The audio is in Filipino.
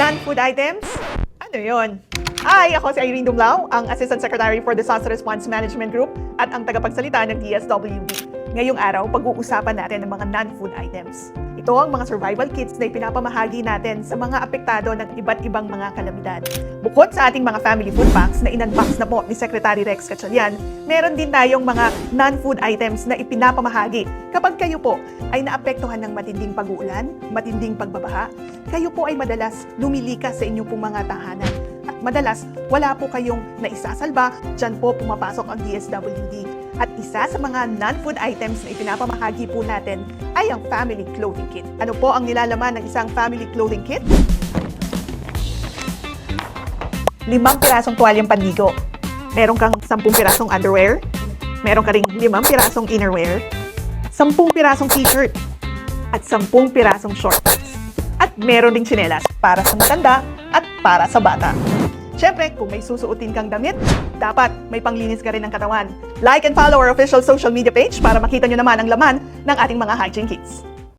Non-food items? Ano yon? Ay, ako si Irene Dumlao, ang Assistant Secretary for Disaster Response Management Group at ang tagapagsalita ng DSWD. Ngayong araw, pag-uusapan natin ang mga non-food items. Ito ang mga survival kits na ipinapamahagi natin sa mga apektado ng iba't ibang mga kalamidad. Bukod sa ating mga family food packs na in-unbox na po ni Secretary Rex Gatchalian, meron din tayong mga non-food items na ipinapamahagi kapag kayo po ay naapektuhan ng matinding pag-uulan, matinding pagbabaha, kayo po ay madalas lumilikas sa inyong pong mga tahanan. Madalas, wala po kayong naisasalba, dyan po pumapasok ang DSWD. At isa sa mga non-food items na ipinapamahagi po natin ay ang family clothing kit. Ano po ang nilalaman ng isang family clothing kit? Limang pirasong tuwalyang panligo. Meron kang sampung pirasong underwear. Meron ka ring limang pirasong innerwear. Sampung pirasong t-shirt. At sampung pirasong shorts. At meron ding tsinelas para sa matanda at para sa bata. Siyempre, kung may susuotin kang damit, dapat may panglinis ka rin ng katawan. Like and follow our official social media page para makita nyo naman ang laman ng ating mga hygiene kits.